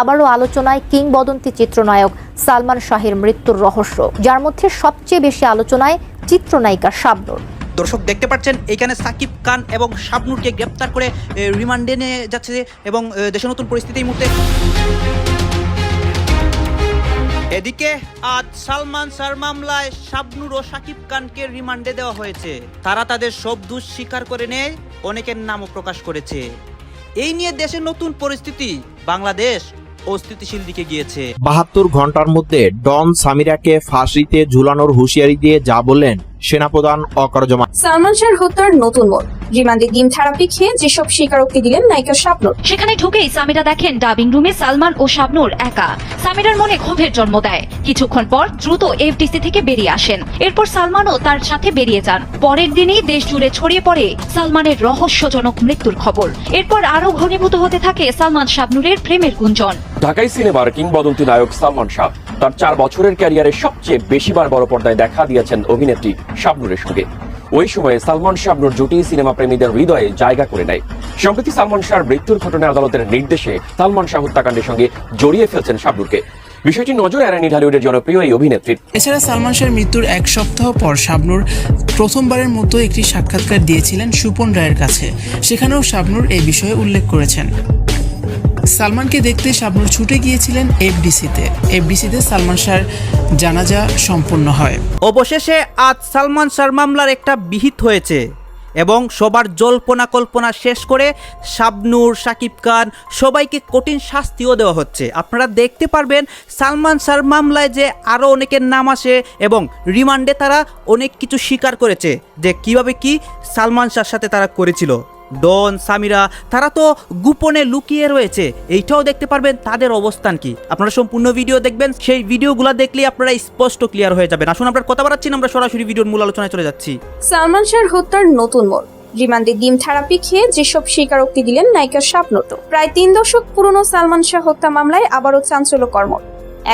আবারও আলোচনায় কিংবদন্তি চিত্রনায়ক সালমান শাহের মৃত্যুর রহস্য যার মধ্যে সবচেয়ে বেশি আলোচনায় চিত্রনায়িকা শাবনূর। দর্শক দেখতে পাচ্ছেন এখানে সাকিব খান এবং শাবনুরকে গ্রেপ্তার করে রিমান্ডে নিয়ে যাচ্ছে এবং এ, দেশের নতুন পরিস্থিতি মুহূর্তে। এদিকে আজ সালমান স্যার মামলায় শাবনুর ও সাকিব খানকে রিমান্ডে দেওয়া হয়েছে। তারা তাদের সব দোষ স্বীকার করে নেয় অনেকের নামও প্রকাশ করেছে। এই নিয়ে দেশের নতুন পরিস্থিতি। বাংলাদেশ অস্থিতিশীল দিকে গিয়েছে। বাহাত্তর ঘণ্টার মধ্যে ডন সামিরাকে ফাঁসিতে ঝুলানোর হুঁশিয়ারি দিয়ে যা বললেন সেনাপ্রধান অকরজমা সালমান শাহর হত্যার নতুন মোড়। রিমান্ডে ডিম থেরাপি খেয়ে যেসব স্বীকারোক্তি দিলেন নায়িকা স্বপ্নর সেখানে ঢুকেই সামিরা দেখেন ডাবিং রুমে সালমান ও শাবনুর একা। সামিরার মনে ক্ষোভের জন্ম দেয়। কিছুক্ষণ পর দ্রুত এফডিসি থেকে বেরিয়ে আসেন। এরপর সালমানও তার সাথে বেরিয়ে যান। পরের দিনই দেশ জুড়ে ছড়িয়ে পড়ে সালমানের রহস্যজনক মৃত্যুর খবর। এরপর আরও ঘনীভূত হতে থাকে সালমান শাবনুরের প্রেমের গুঞ্জন। ঢাকাই সিনেমার কিংবদন্তি নায়ক সালমান শাহ। তার চার বছরের ক্যারিয়ারে সবচেয়ে বেশিবার বড় পর্দায় দেখা দিয়েছেন অভিনেত্রী শাবনুরের সঙ্গে ওই সময়ে সালমান শাবনুর জুটি সিনেমা প্রেমীদের হৃদয়ে জায়গা করে নেয়। সম্প্রতি সালমান শাহর মৃত্যুর ঘটনায় আদালতের নির্দেশে সালমান শাহ হত্যাকাণ্ডের সঙ্গে জড়িয়ে ফেলছেন শাবনুরকে। বিষয়টি নজর এড়ায়নি ঢালিউডের জনপ্রিয় এই অভিনেত্রীর এছাড়া সালমান শাহের মৃত্যুর এক সপ্তাহ পর শাবনুর প্রথমবারের মতো একটি সাক্ষাৎকার দিয়েছিলেন সুপন রায়ের কাছে। সেখানেও শাবনুর এই বিষয়ে উল্লেখ করেছেন। সালমানকে দেখতে শাবনুর ছুটে গিয়েছিলেন এফডিসিতে। এফডিসিতে সালমান শাহর জানাজা সম্পন্ন হয়। অবশেষে আজ সালমান শাহর মামলার একটা বিহিত হয়েছে এবং সবার জল্পনা কল্পনা শেষ করে শাবনুর সাকিব খান সবাইকে কঠিন শাস্তিও দেওয়া হচ্ছে। আপনারা দেখতে পারবেন সালমান শাহর মামলায় যে আরও অনেকের নাম আসে এবং রিমান্ডে তারা অনেক কিছু স্বীকার করেছে যে কীভাবে কি সালমান শাহর সাথে তারা করেছিল। ডন, সামিরা, তারা তো গোপনে লুকিয়ে রয়েছে। এইটাও দেখতে পারবেন তাদের অবস্থান কি। আপনারা সম্পূর্ণ ভিডিও দেখবেন, সেই ভিডিওগুলো দেখলেই আপনারা স্পষ্ট ক্লিয়ার হয়ে যাবেন। আসুন, আমরা কথা বাড়াচ্ছি আমরা সরাসরি ভিডিওর মূল আলোচনায় চলে যাচ্ছি। সালমান শাহর হত্যার নতুন মোড়। রিমান্ডে ডিম থেরাপি খেয়ে যেসব স্বীকারোক্তি দিলেন নায়িকা স্বপ্নত প্রায় তিন দশক পুরনো সালমান শাহ হত্যা মামলায় আবারও চাঞ্চল্য কর্ম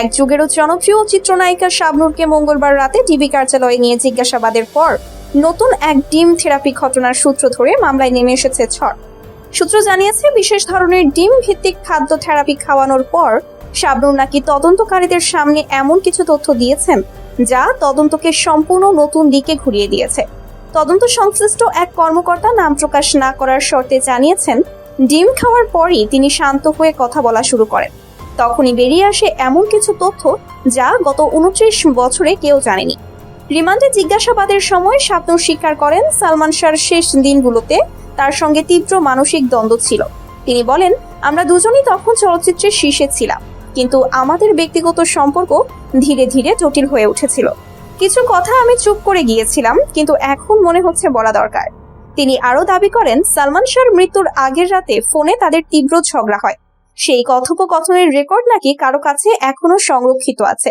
এক যুগেরও জনপ্রিয় চিত্রনায়িকা শাবনুরকে মঙ্গলবার রাতে টিভি কার্যালয়ে নিয়ে জিজ্ঞাসাবাদের পর নতুন এক ডিম থেরাপি ঘটনার সূত্র ধরে মামলায় নেমে এসেছে ঝড়। সূত্র জানিয়েছে, বিশেষ ধরনের ডিম ভিত্তিক খাদ্য থেরাপি খাওয়ানোর পর শাবনুর নাকি তদন্তকারীদের সামনে এমন কিছু তথ্য দিয়েছেন যা তদন্তকে সম্পূর্ণ নতুন দিকে ঘুরিয়ে দিয়েছে। তদন্ত সংশ্লিষ্ট এক কর্মকর্তা নাম প্রকাশ না করার শর্তে জানিয়েছেন, ডিম খাওয়ার পরই তিনি শান্ত হয়ে কথা বলা শুরু করেন। তখনই বেরিয়ে আসে এমন কিছু তথ্য যা গত উনত্রিশ বছরে কেউ জানেনি। রিমান্ডে জিজ্ঞাসাবাদের সময় শাবনুর স্বীকার করেন সালমান শাহর শেষ দিনগুলোতে তার সঙ্গে তীব্র মানসিক দ্বন্দ্ব ছিল। তিনি বলেন, আমরা দুজনই তখন চলচ্চিত্রের শীর্ষে ছিলাম, কিন্তু আমাদের ব্যক্তিগত সম্পর্ক ধীরে ধীরে জটিল হয়ে উঠেছিল। কিছু কথা আমি চুপ করে গিয়েছিলাম, কিন্তু এখন মনে হচ্ছে বলা দরকার। তিনি আরও দাবি করেন, সালমান শাহর মৃত্যুর আগের রাতে ফোনে তাদের তীব্র ঝগড়া হয়। সেই কথোপকথনের রেকর্ড নাকি কারও কাছে এখনও সংরক্ষিত আছে।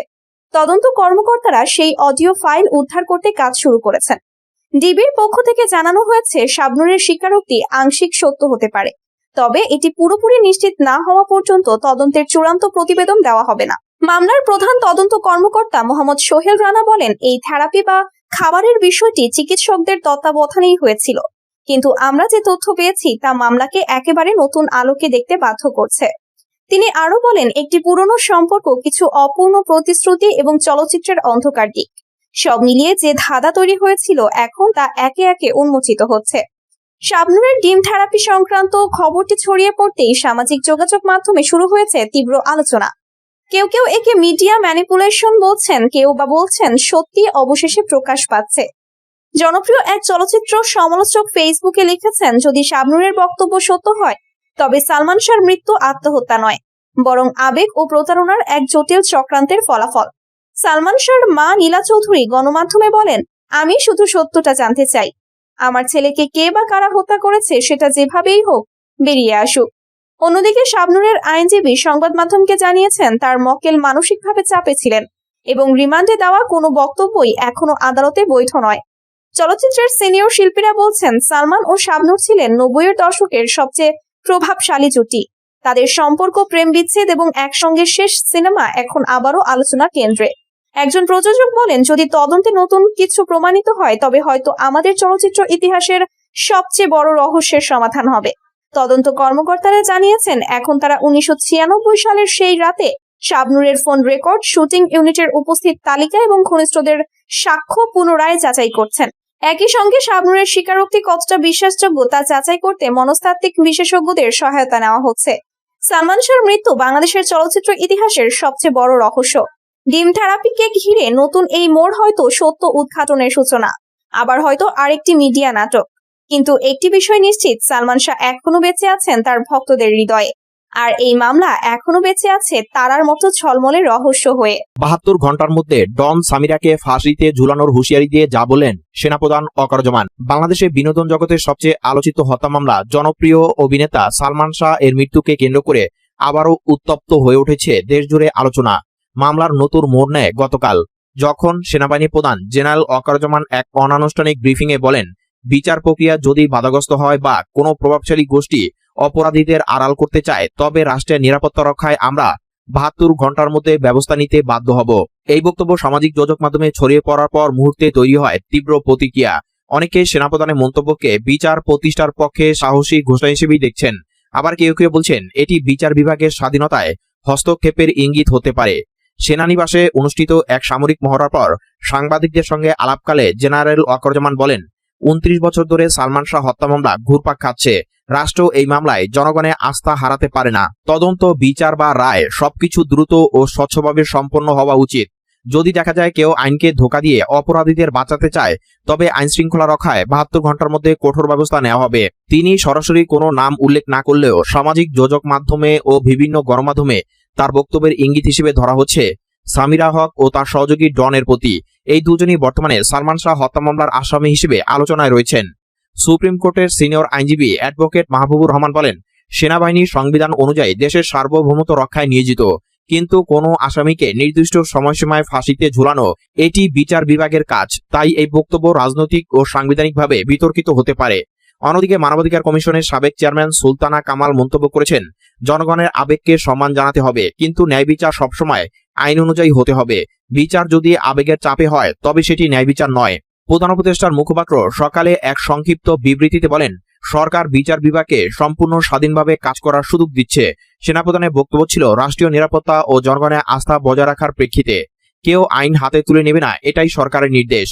তদন্ত কর্মকর্তারা সেই অডিও ফাইল উদ্ধার করতে কাজ শুরু করেছেন। ডিবির পক্ষ থেকে জানানো হয়েছে, শাবনুরের স্বীকারোক্তি আংশিক সত্য হতে পারে। তবে এটি পুরোপুরি নিশ্চিত না হওয়া পর্যন্ত তদন্তের চূড়ান্ত প্রতিবেদন দেওয়া হবে না। মামলার প্রধান তদন্ত কর্মকর্তা মোহাম্মদ সোহেল রানা বলেন, এই থেরাপি বা খাবারের বিষয়টি চিকিৎসকদের তত্ত্বাবধানেই হয়েছিল। কিন্তু আমরা যে তথ্য পেয়েছি, তা মামলাকে একেবারে নতুন আলোকে দেখতে বাধ্য করছে। তিনি আরও বলেন, একটি পুরনো সম্পর্ক কিছু অপূর্ণ প্রতিশ্রুতি এবং চলচ্চিত্রের অন্ধকার দিক। সব মিলিয়ে যে ধাঁধা তৈরি হয়েছিল, এখন তা একে একে উন্মোচিত হচ্ছে। শাবনুরের ডিম থেরাপি সংক্রান্ত খবরটি ছড়িয়ে পড়তেই সামাজিক যোগাযোগ মাধ্যমে শুরু হয়েছে তীব্র আলোচনা। কেউ কেউ একে মিডিয়া ম্যানিপুলেশন বলছেন, কেউ বা বলছেন, সত্যি অবশেষে প্রকাশ পাচ্ছে। জনপ্রিয় এক চলচ্চিত্র সমালোচক ফেসবুকে লিখেছেন, যদি শাবনুরের বক্তব্য সত্য হয় তবে সালমান শাহর মৃত্যু আত্মহত্যা নয়, বরং আবেগ ও প্রতারণার এক জটিল চক্রান্তের ফলাফল। সালমান শাহর মা নীলা চৌধুরী গণমাধ্যমে বলেন, আমি শুধু সত্যটা জানতে চাই। আমার ছেলেকে কে বা কারা হত্যা করেছে সেটা যেভাবেই হোক, বেরিয়ে আসুক। অন্যদিকে শাবনুরের আইনজীবী সংবাদ মাধ্যমকে জানিয়েছেন, তার মক্কেল মানসিকভাবে চাপে ছিলেন এবং রিমান্ডে দেওয়া কোনো বক্তব্যই এখনও আদালতে বৈধ নয়। চলচ্চিত্রের সিনিয়র শিল্পীরা বলছেন, সালমান ও শাবনুর ছিলেন নব্বইয়ের দশকের সবচেয়ে প্রভাবশালী জুটি। তাদের সম্পর্ক, প্রেম বিচ্ছেদ এবং একসঙ্গে শেষ সিনেমা এখন আবারও আলোচনার কেন্দ্রে। একজন প্রযোজক বলেন, যদি তদন্তে নতুন কিছু প্রমাণিত হয়, তবে হয়তো আমাদের চলচ্চিত্র ইতিহাসের সবচেয়ে বড় রহস্যের সমাধান হবে। তদন্ত কর্মকর্তারা জানিয়েছেন, এখন তারা উনিশশো ছিয়ানব্বই সালের সেই রাতে শাবনুরের ফোন রেকর্ড, শুটিং ইউনিটের উপস্থিত তালিকা এবং ঘনিষ্ঠদের সাক্ষ্য পুনরায় যাচাই করছেন। একই সঙ্গে শাবনুরের স্বীকারোক্তি কতটা বিশ্বাসযোগ্য তা যাচাই করতে মনস্তাত্ত্বিক বিশেষজ্ঞদের সহায়তা নেওয়া হচ্ছে। সালমান শাহর মৃত্যু বাংলাদেশের চলচ্চিত্র ইতিহাসের সবচেয়ে বড় রহস্য। ডিম থেরাপিকে ঘিরে নতুন এই মোড় হয়তো সত্য উদ্ঘাটনের সূচনা, আবার হয়তো আরেকটি মিডিয়া নাটক। কিন্তু একটি বিষয় নিশ্চিত, সালমান শাহ এখনও বেঁচে আছেন তার ভক্তদের হৃদয়ে। আর এই মামলা এখনও বেঁচে আছে তারার মতো ছলমলে রহস্য হয়ে। বাহাত্তর ঘণ্টার মধ্যে ডন সামিরাকে ফাঁসিতে ঝুলানোর হুঁশিয়ারি দিয়ে যা বললেন সেনাপ্রধান অকারজমান বাংলাদেশে বিনোদন জগতের সবচেয়ে আলোচিত হত্যা মামলা জনপ্রিয় অভিনেতা সালমান শাহ এর মৃত্যুকে কেন্দ্র করে আবারও উত্তপ্ত হয়ে উঠেছে দেশজুড়ে আলোচনা। মামলার নতুন মোড় নেয় গতকাল, যখন সেনাবাহিনী প্রধান জেনারেল অকারজমান এক অনানুষ্ঠানিক ব্রিফিংয়ে বলেন, বিচার প্রক্রিয়া যদি বাধাগ্রস্ত হয় বা কোনো প্রভাবশালী গোষ্ঠী অপরাধীদের আড়াল করতে চায়, তবে রাষ্ট্রের নিরাপত্তা রক্ষায় আমরা বাহাত্তর ঘণ্টার মধ্যে ব্যবস্থা নিতে বাধ্য হব। এই বক্তব্য সামাজিক যোগাযোগ মাধ্যমে ছড়িয়ে পড়ার পর মুহূর্তে তৈরি হয় তীব্র প্রতিক্রিয়া। অনেকে সেনাপ্রধানের মন্তব্যকে বিচার প্রতিষ্ঠার পক্ষে সাহসী ঘোষণা হিসেবেই দেখছেন। আবার কেউ কেউ বলছেন, এটি বিচার বিভাগের স্বাধীনতায় হস্তক্ষেপের ইঙ্গিত হতে পারে। সেনানিবাসে অনুষ্ঠিত এক সামরিক মহড়ার পর সাংবাদিকদের সঙ্গে আলাপকালে জেনারেল ওয়াকরজামান বলেন, উনত্রিশ বছর ধরে সালমান শাহ হত্যা মামলা ঘুরপাক খাচ্ছে। রাষ্ট্র এই মামলায় জনগণের আস্থা হারাতে পারে না। তদন্ত, বিচার বা রায় সবকিছু দ্রুত ও স্বচ্ছভাবে সম্পন্ন হওয়া উচিত। যদি দেখা যায় কেউ আইনকে ধোকা দিয়ে অপরাধীদের বাঁচাতে চায়, তবে আইন শৃঙ্খলা রক্ষায় বাহাত্তর ঘণ্টার মধ্যে কঠোর ব্যবস্থা নেওয়া হবে। তিনি সরাসরি কোনো নাম উল্লেখ না করলেও সামাজিক যোগাযোগ মাধ্যমে ও বিভিন্ন গণমাধ্যমে তার বক্তব্যের ইঙ্গিত হিসেবে ধরা হচ্ছে। সামিরা হক ও তার সহযোগী ডনের প্রতি। এই দুজনই বর্তমানে সালমান শাহ হত্যা মামলার আসামি হিসেবে আলোচনায় রয়েছেন। সুপ্রিম কোর্টের সিনিয়র আইনজীবী অ্যাডভোকেট মাহবুবুর রহমান বলেন, সেনাবাহিনীর সংবিধান অনুযায়ী দেশের সার্বভৌমত্ব রক্ষায় নিয়োজিত, কিন্তু কোনো আসামিকে নির্দিষ্ট সময়সীমায় ফাঁসিতে ঝুলানো এটি বিচার বিভাগের কাজ। তাই এই বক্তব্য রাজনৈতিক ও সাংবিধানিকভাবে বিতর্কিত হতে পারে। অন্যদিকে মানবাধিকার কমিশনের সাবেক চেয়ারম্যান সুলতানা কামাল মন্তব্য করেছেন, জনগণের আবেগকে সম্মান জানাতে হবে, কিন্তু ন্যায় বিচার সবসময় আইন অনুযায়ী হতে হবে। বিচার যদি আবেগের চাপে হয়, তবে সেটি ন্যায় বিচার নয়। প্রধান উপদেষ্টার মুখপাত্র সকালে এক সংক্ষিপ্ত বিবৃতিতে বলেন, সরকার বিচার বিভাগকে সম্পূর্ণ স্বাধীনভাবে কাজ করার সুযোগ দিচ্ছে। সেনাপ্রধানের বক্তব্য ছিল রাষ্ট্রীয় নিরাপত্তা ও জনগণের আস্থা বজায় রাখার প্রেক্ষিতে। কেউ আইন হাতে তুলে নেবে না, এটাই সরকারের নির্দেশ।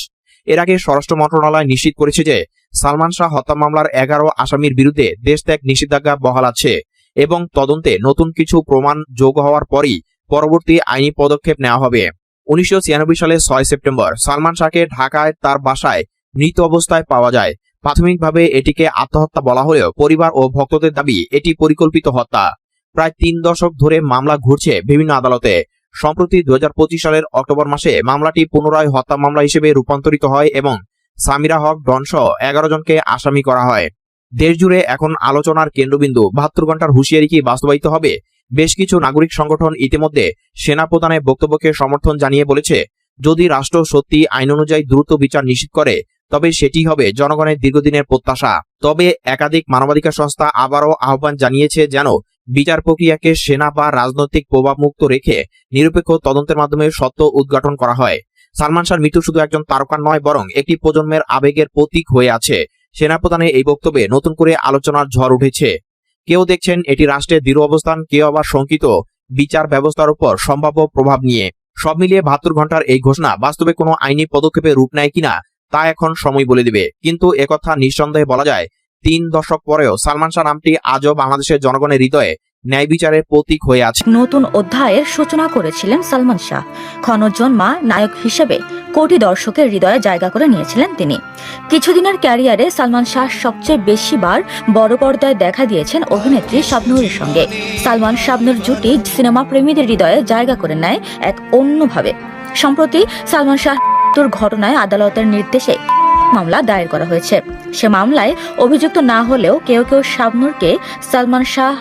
এর আগে স্বরাষ্ট্র মন্ত্রণালয় নিশ্চিত করেছে যে, সালমান শাহ হত্যা মামলার এগারো আসামির বিরুদ্ধে দেশ ত্যাগ নিষেধাজ্ঞা বহাল আছে এবং তদন্তে নতুন কিছু প্রমাণ যোগ হওয়ার পরই পরবর্তী আইনি পদক্ষেপ নেওয়া হবে। উনিশশো সালে ছয় সেপ্টেম্বর সালমান শাহকে ঢাকায় তার বাসায় মৃত অবস্থায় পাওয়া যায়। প্রাথমিকভাবে এটিকে আত্মহত্যা বলা হলেও পরিবার ও ভক্তদের দাবি এটি পরিকল্পিত হত্যা। প্রায় তিন দশক ধরে মামলা ঘুরছে বিভিন্ন আদালতে। সম্প্রতি দু হাজার পঁচিশ সালের অক্টোবর মাসে মামলাটি পুনরায় হত্যা মামলা হিসেবে রূপান্তরিত হয় এবং সামিরা হক ডনসহ এগারো জনকে আসামি করা হয়। দেশজুড়ে এখন আলোচনার কেন্দ্রবিন্দু বাহাত্তর ঘণ্টার হুঁশিয়ারি কি বাস্তবায়িত হবে? বেশ কিছু নাগরিক সংগঠন ইতিমধ্যে সেনা প্রধানের বক্তব্যকে সমর্থন জানিয়ে বলেছে, যদি রাষ্ট্র সত্যি আইন অনুযায়ী দ্রুত বিচার নিশ্চিত করে, তবে সেটি হবে জনগণের দীর্ঘদিনের প্রত্যাশা। তবে একাধিক মানবাধিকার সংস্থা আবারও আহ্বান জানিয়েছে যেন বিচার প্রক্রিয়াকে সেনা বা রাজনৈতিক প্রভাবমুক্ত রেখে নিরপেক্ষ তদন্তের মাধ্যমে সত্য উদ্ঘাটন করা হয়। সালমান শাহর মৃত্যু শুধু একজন তারকা নয়, বরং একটি প্রজন্মের আবেগের প্রতীক হয়ে আছে। সেনাপ্রধানের এই বক্তব্যে নতুন করে আলোচনার ঝড় উঠেছে। কেউ দেখছেন এটি রাষ্ট্রের দৃঢ় অবস্থান, কেউ আবার শঙ্কিত। বিচার ব্যবস্থার উপর সম্ভাব্য প্রভাব নিয়ে। সব মিলিয়ে বাহাত্তর ঘণ্টার এই ঘোষণা বাস্তবে কোনো আইনি পদক্ষেপে রূপ নেয় কিনা, তা এখন সময় বলে দিবে। কিন্তু একথা নিঃসন্দেহে বলা যায়, তিন দশক পরেও সালমান শাহ নামটি আজও বাংলাদেশের জনগণের হৃদয়ে ন্যায় বিচারের প্রতীক হয়ে আছে। নতুন অধ্যায়ের সূচনা করেছিলেন সালমান শাহ। ক্ষণজন্মা নায়ক হিসেবে কোটি দর্শকের হৃদয়ে জায়গা করে নিয়েছিলেন তিনি। কিছুদিনের ক্যারিয়ারে সালমান শাহ সবচেয়ে বেশি বার বড় পর্দায় দেখা দিয়েছেন অভিনেত্রী শাবনুরের সঙ্গে। সালমান শাবনুর জুটি সিনেমা প্রেমীদের হৃদয়ে জায়গা করে নেয় এক অন্যভাবে। সম্প্রতি সালমান শাহ ঘটনায় আদালতের নির্দেশে মামলা দায়ের করা হয়েছে। সে মামলায় অভিযুক্ত না হলেও কেউ কেউ শাবনুরকে সালমান শাহ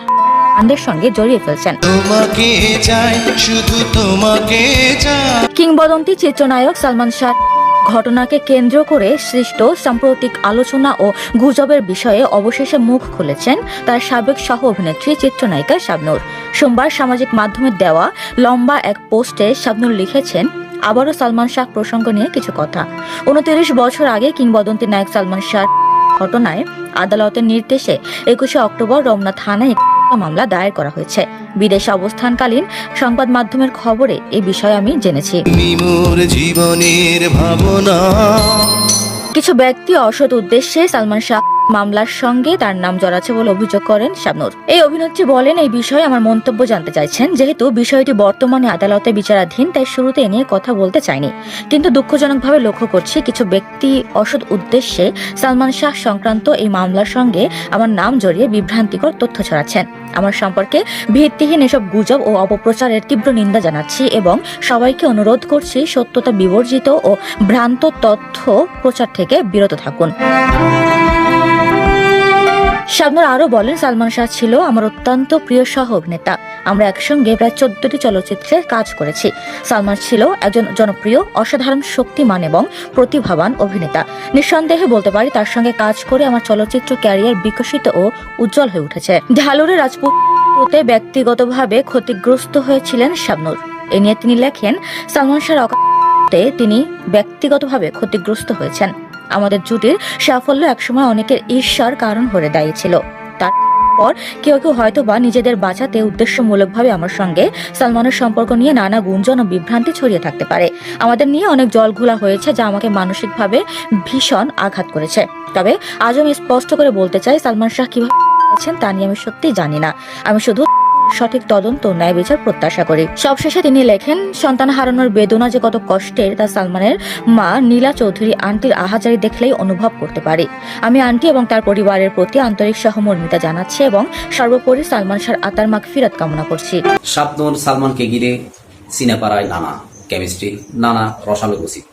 আন্দের সঙ্গে জড়িয়ে ফেলছেন। তোমাকে চাই শুধু তোমাকে চাই। কিংবদন্তি চিত্রনায়ক সালমান শাহ ঘটনাকে কেন্দ্র করে সৃষ্ট সাম্প্রতিক আলোচনা ও গুজবের বিষয়ে অবশেষে মুখ খুলেছেন তার সাবেক সহ অভিনেত্রী চিত্রনায়িকা শাবনুর। সোমবার সামাজিক মাধ্যমে দেওয়া লম্বা এক পোস্টে শাবনুর লিখেছেন আবারও সালমান শাহ প্রসঙ্গ নিয়ে কিছু কথা। উনত্রিশ বছর আগে কিংবদন্তি নায়ক সালমান শাহ ঘটনায় আদালতের নির্দেশে একুশে অক্টোবর রমনা থানায় মামলা দায়ের করা হয়েছে। বিদেশে অবস্থানকালীন সংবাদ মাধ্যমের খবরে এই বিষয়ে আমি জেনেছি। জীবনের ভাবনা। কিছু ব্যক্তি অসৎ উদ্দেশ্যে সালমান শাহ মামলার সঙ্গে তার নাম জড়াচ্ছে বলে অভিযোগ করেন শাবনুর। এই অভিনেত্রী বলেন, এই বিষয়ে আমার মন্তব্য জানতে চাইছেন। যেহেতু বিষয়টি বর্তমানে আদালতে বিচারাধীন, তাই শুরুতে এ নিয়ে কথা বলতে চাইনি। কিন্তু দুঃখজনকভাবে লক্ষ্য করছি, কিছু ব্যক্তি অসৎ উদ্দেশ্যে সালমান শাহ সংক্রান্ত এই মামলার সঙ্গে আমার নাম জড়িয়ে বিভ্রান্তিকর তথ্য ছড়াচ্ছেন। আমার সম্পর্কে ভিত্তিহীন এসব গুজব ও অপপ্রচারের তীব্র নিন্দা জানাচ্ছি এবং সবাইকে অনুরোধ করছি, সত্যতা বিবর্জিত ও ভ্রান্ত তথ্য প্রচার থেকে বিরত থাকুন। শাবনুর আরও বলেন, সালমান শাহ ছিল আমার অত্যন্ত প্রিয় সহ অভিনেতা। আমরা একসঙ্গে প্রায় চোদ্দটি চলচ্চিত্রে কাজ করেছি। সালমান ছিল একজন জনপ্রিয়, অসাধারণ শক্তিমান এবং প্রতিভাবান অভিনেতা। নিঃসন্দেহে বলতে পারি, তার সঙ্গে কাজ করে আমার চলচ্চিত্র ক্যারিয়ার বিকশিত ও উজ্জ্বল হয়ে উঠেছে। ঢালুরে রাজপুতে ব্যক্তিগতভাবে ক্ষতিগ্রস্ত হয়েছিলেন শাবনুর। এ নিয়ে তিনি লেখেন, সালমান শাহর তিনি ব্যক্তিগতভাবে ক্ষতিগ্রস্ত হয়েছেন। আমাদের জুটির সাফল্য একসময় অনেকের ঈর্ষার কারণ হয়ে দাঁড়িয়েছিল। তারপর কেউ কেউ হয়তো বা নিজেদের বাঁচাতে উদ্দেশ্যমূলকভাবে আমার সঙ্গে সালমানের সম্পর্ক নিয়ে নানা গুঞ্জন ও বিভ্রান্তি ছড়িয়ে থাকতে পারে। আমাদের নিয়ে অনেক জলঘোলা হয়েছে যা আমাকে মানসিকভাবে ভীষণ আঘাত করেছে। তবে আজ আমি স্পষ্ট করে বলতে চাই, সালমান শাহ কীভাবে তা নিয়ে আমি সত্যি জানি না। আমি শুধু সঠিক তদন্ত ন্যায় বিচার প্রত্যাশা করি। সবশেষে তিনি লেখেন, সন্তান হারানোর বেদনা যে কত কষ্টের তা সালমানের মা নীলা চৌধুরী আন্টির আহাজারি দেখলেই অনুভব করতে পারি। আমি আন্টি এবং তার পরিবারের প্রতি আন্তরিক সহমর্মিতা জানাচ্ছি এবং সর্বোপরি সালমান শাহর আত্মার মাগ ফিরত কামনা করছি। শাবনুর সালমানকে ঘিরে সিনেপাড়ায় নানা কেমিস্ট্রি, নানা রসালো গসিপ।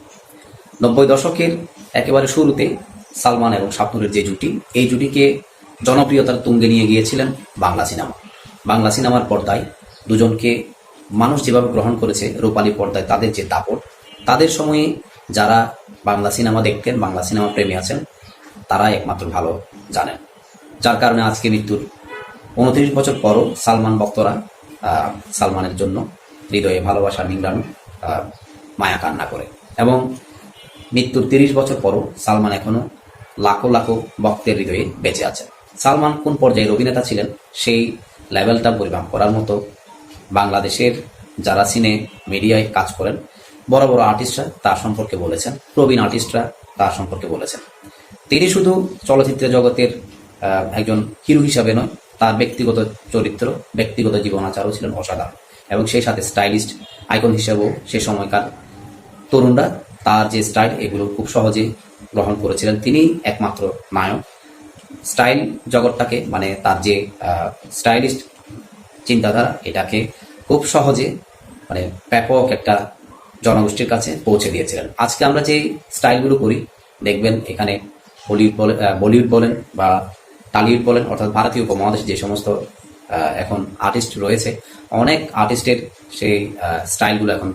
নব্বই দশকের একেবারে শুরুতে সালমান এবং শাবনুরের যে জুটি, এই জুটিকে জনপ্রিয়তার তুঙ্গে নিয়ে গিয়েছিলেন বাংলা সিনেমা। বাংলা সিনেমার পর্দায় দুজনকে মানুষ যেভাবে গ্রহণ করেছে রূপালী পর্দায় তাদের যে দাপট তাদের সময়ে যারা বাংলা সিনেমা দেখতেন বাংলা সিনেমা প্রেমী আছেন তারা একমাত্র ভালো জানেন। যার কারণে আজকে মৃত্যুর উনত্রিশ বছর পরও সালমান ভক্তরা আহ, সালমানের জন্য হৃদয়ে ভালোবাসা নিংড়ানো মায়া কান্না করে। এবং মৃত্যুর তিরিশ বছর পরও সালমান এখনও লাখো লাখো ভক্তের হৃদয়ে বেঁচে আছে। সালমান কোন পর্যায়ের অভিনেতা ছিলেন সেই লেভেলটা পরিমাপ করার মতো বাংলাদেশের যারা সিনে মিডিয়ায় কাজ করেন, বড় বড় আর্টিস্টরা তার সম্পর্কে বলেছেন, প্রবীণ আর্টিস্টরা তার সম্পর্কে বলেছেন। তিনি শুধু চলচ্চিত্র জগতের একজন হিরো হিসাবে নয়, তার ব্যক্তিগত চরিত্র, ব্যক্তিগত জীবনাচারও ছিলেন অসাধারণ এবং সেই সাথে স্টাইলিস্ট আইকন হিসেবেও সে সময়কার তরুণরা তার যে স্টাইল এগুলো খুব সহজে গ্রহণ করেছিলেন। তিনি একমাত্র নায়ক। স্টাইল জগৎটাকে মানে তার যে স্টাইলিস্ট চিন্তাধারা, এটাকে খুব সহজে মানে ব্যাপক একটা জনগোষ্ঠীর কাছে পৌঁছে দিয়েছিলেন। আজকে আমরা যে স্টাইলগুলো করি, দেখবেন এখানে বলিউড বলেন বলিউড বলেন বা টালিউড বলেন, অর্থাৎ ভারতীয় উপমহাদেশে যে সমস্ত এখন আর্টিস্ট রয়েছে, অনেক আর্টিস্টের সেই স্টাইলগুলো এখন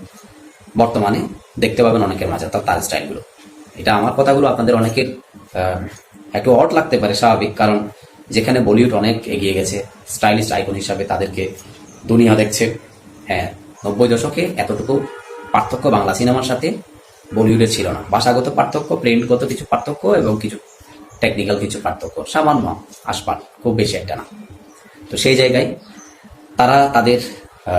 বর্তমানে দেখতে পাবেন অনেকের মাঝে, অর্থাৎ তার স্টাইলগুলো। এটা আমার কথাগুলো আপনাদের অনেকের একটু অট লাগতে পারে স্বাভাবিক, কারণ যেখানে বলিউড অনেক এগিয়ে গেছে স্টাইলিশ আইকন হিসাবে তাদেরকে দুনিয়া দেখছে। হ্যাঁ নব্বই দশকে এতটুকু পার্থক্য বাংলা সিনেমার সাথে বলিউডের ছিল না। ভাষাগত পার্থক্য প্রিন্টগত কিছু পার্থক্য এবং কিছু টেকনিক্যাল কিছু পার্থক্য, সামান্য আসপাট খুব বেশি একটা না। তো সেই জায়গায় তারা তাদের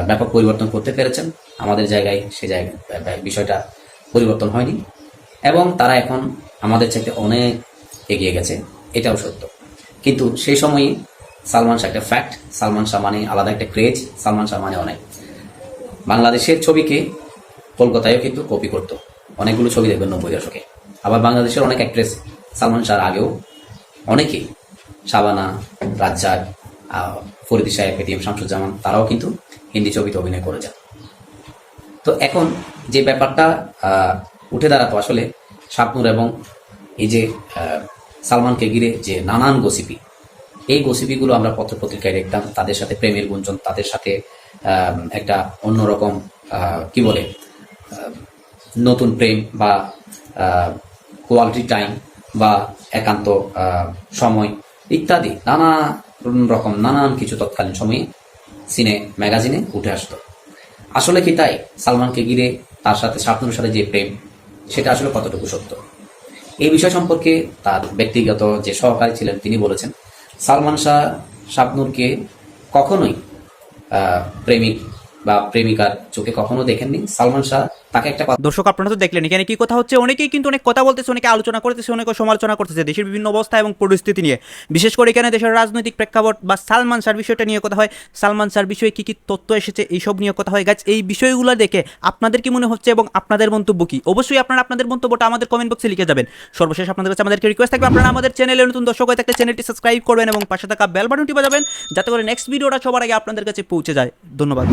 ব্যাপক পরিবর্তন করতে পেরেছেন। আমাদের জায়গায় সে জায়গায় বিষয়টা পরিবর্তন হয়নি। এবং তারা এখন আমাদের চাইতে অনেক এগিয়ে গেছে, এটাও সত্য। কিন্তু সেই সময়ই সালমান শাহ, একটা ফ্যাক্ট সালমান শাহ মানে আলাদা একটা ক্রেজ সালমান শাহ মানে অনেক। বাংলাদেশের ছবিকে কলকাতায়ও কিন্তু কপি করতো। অনেকগুলো ছবি দেখবেন নব্বই দশকে। আবার বাংলাদেশের অনেক অ্যাক্ট্রেস সালমান শাহর আগেও অনেকেই শাবানা, রাজ্জাক ফরিদি সাহেব পেটিএম শামসুজ্জামান, তারাও কিন্তু হিন্দি ছবিতে অভিনয় করে যান। তো এখন যে ব্যাপারটা উঠে দাঁড়াতো আসলে শাবনুর এবং এই যে সালমানকে ঘিরে যে নানান গসিপি, এই গসিপিগুলো আমরা পত্রপত্রিকায় দেখতাম, তাদের সাথে প্রেমের গুঞ্জন, তাদের সাথে একটা অন্যরকম কি বলে নতুন প্রেম বা কোয়ালিটি টাইম বা একান্ত সময় ইত্যাদি নানা রকম, নানান কিছু তৎকালীন সময়ে সিনে, ম্যাগাজিনে উঠে আসতো। আসলে কি তাই? সালমানকে ঘিরে তার সাথে শাবনুরের সাথে যে প্রেম, সেটা আসলে কতটুকু সত্য? এই বিষয় সম্পর্কে তার ব্যক্তিগত যে সহকারী ছিলেন তিনি বলেছেন, সালমান শাহ শাবনুরকে কখনোই প্রেমিক বা প্রেমিকার চোখে কখনো দেখেননি। সালমান শাহ তাকে একটা দর্শক, আপনারা তো দেখলেন এখানে কি কথা হচ্ছে, অনেকেই কিন্তু অনেক কথা বলতেছে, অনেকে আলোচনা করতেছে, অনেকে সমালোচনা করতেছে। দেশের বিভিন্ন অবস্থা এবং পরিস্থিতি নিয়ে। বিশেষ করে এখানে দেশের রাজনৈতিক প্রেক্ষাপট বা সালমান শাহর বিষয়টা নিয়ে কথা হয়। সালমান শাহর বিষয়ে কি কি তথ্য এসেছে, এইসব নিয়ে কথা হয়। গাছ এই বিষয়গুলো দেখে আপনাদের কি মনে হচ্ছে এবং আপনাদের মন্তব্য কি? অবশ্যই আপনারা আপনাদের মন্তব্যটা আমাদের কমেন্ট বক্সে লিখে যাবেন। সর্বশেষ আপনাদের কাছে আমাদেরকে রিকোয়েস্ট থাকবে, আপনারা আমাদের চ্যানেলে নতুন দর্শক হয়ে থাকলে চ্যানেলটি সাবস্ক্রাইব করবেন এবং পাশে থাকা বেল বাটনটি বাজাবেন, যাতে করে নেক্সট ভিডিওটা সবার আগে আপনাদের কাছে পৌঁছে যায়। ধন্যবাদ।